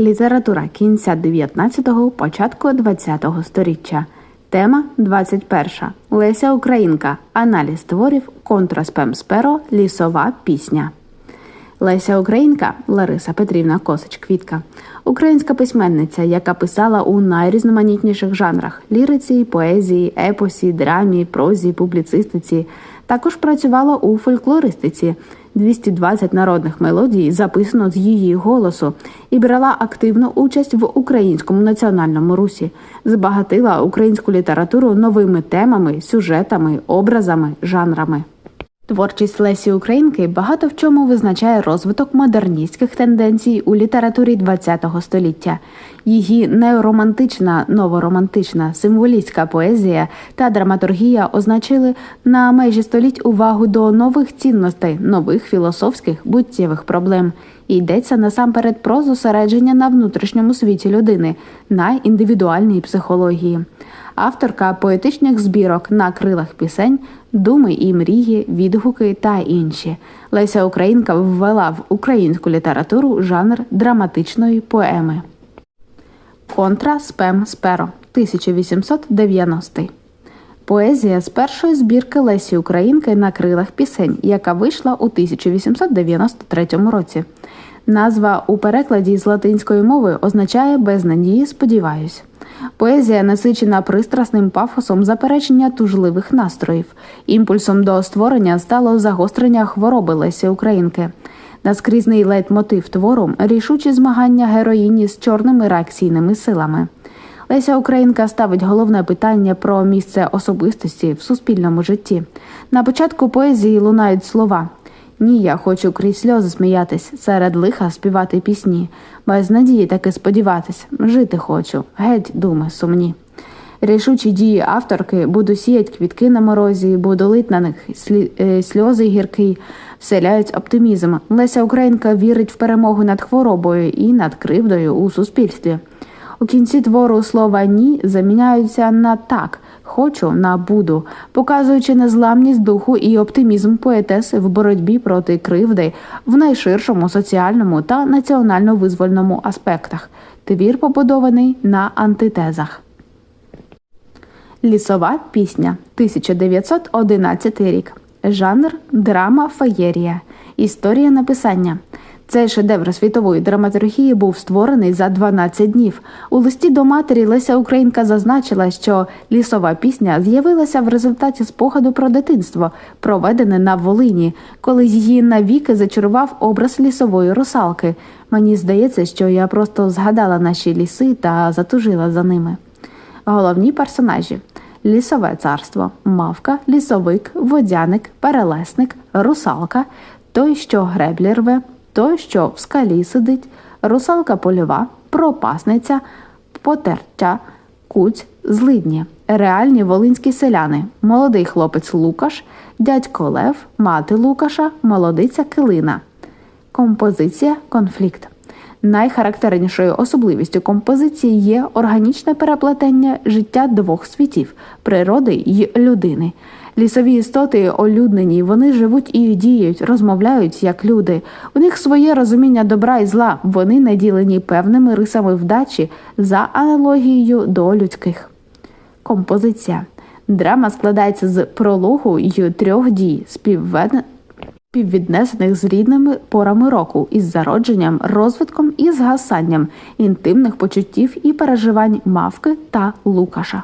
Література кінця 19-го, початку 20-го сторіччя. Тема 21. Леся Українка. Аналіз творів Контраспемсперо. Лісова пісня. Леся Українка Лариса Петрівна Косич Квітка. Українська письменниця, яка писала у найрізноманітніших жанрах ліриці, поезії, епосі, драмі, прозі, публіцистиці. Також працювала у фольклористиці. 220 народних мелодій записано з її голосу і брала активну участь в українському національному русі, збагатила українську літературу новими темами, сюжетами, образами, жанрами. Творчість Лесі Українки багато в чому визначає розвиток модерністських тенденцій у літературі ХХ століття. Її неоромантична, новоромантична, символістська поезія та драматургія означили на межі століть увагу до нових цінностей, нових філософських буттєвих проблем. Йдеться насамперед про зосередження на внутрішньому світі людини, на індивідуальній психології. Авторка поетичних збірок на крилах пісень, думи і мрії, відгуки та інші. Леся Українка ввела в українську літературу жанр драматичної поеми. Контра Спем Сперо 1890 Поезія з першої збірки Лесі Українки на крилах пісень, яка вийшла у 1893 році. Назва у перекладі з латинської мови означає без надії сподіваюсь. Поезія насичена пристрасним пафосом заперечення тужливих настроїв. Імпульсом до створення стало загострення хвороби Лесі Українки. Наскрізний лейтмотив твору рішучі змагання героїні з чорними реакційними силами. Леся Українка ставить головне питання про місце особистості в суспільному житті. На початку поезії лунають слова. Ні, я хочу крізь сльози сміятись, серед лиха співати пісні, без надії таки сподіватись, жити хочу, геть думи сумні. Рішучі дії авторки буду сіять квітки на морозі, буду лить на них е, сльози гіркі, вселяють оптимізм. Леся Українка вірить в перемогу над хворобою і над кривдою у суспільстві. У кінці твору слова ні заміняються на так, хочу на буду, показуючи незламність духу і оптимізм поетеси в боротьбі проти кривди в найширшому соціальному та національно-визвольному аспектах. Твір побудований на антитезах. Лісова пісня 1911 рік. Жанр драма феєрія. Історія написання. Цей шедевр світової драматургії був створений за 12 днів. У листі до матері Леся Українка зазначила, що лісова пісня з'явилася в результаті спогаду про дитинство, проведене на Волині, коли її навіки зачарував образ лісової русалки. Мені здається, що я просто згадала наші ліси та затужила за ними. Головні персонажі. Лісове царство, мавка, лісовик, водяник, перелесник, русалка, той, що греблі рве, той, що в скалі сидить, русалка польова, пропасниця, потертя, куць, злидні, реальні волинські селяни, молодий хлопець Лукаш, дядько Лев, мати Лукаша, молодиця Килина. Композиція конфлікт. Найхарактернішою особливістю композиції є органічне переплетення життя двох світів природи й людини. Лісові істоти олюднені, вони живуть і діють, розмовляють як люди. У них своє розуміння добра і зла. Вони наділені певними рисами вдачі за аналогією до людських. Композиція. Драма складається з прологу й трьох дій, співведених співвіднесених з рідними порами року із зародженням, розвитком і згасанням інтимних почуттів і переживань мавки та Лукаша.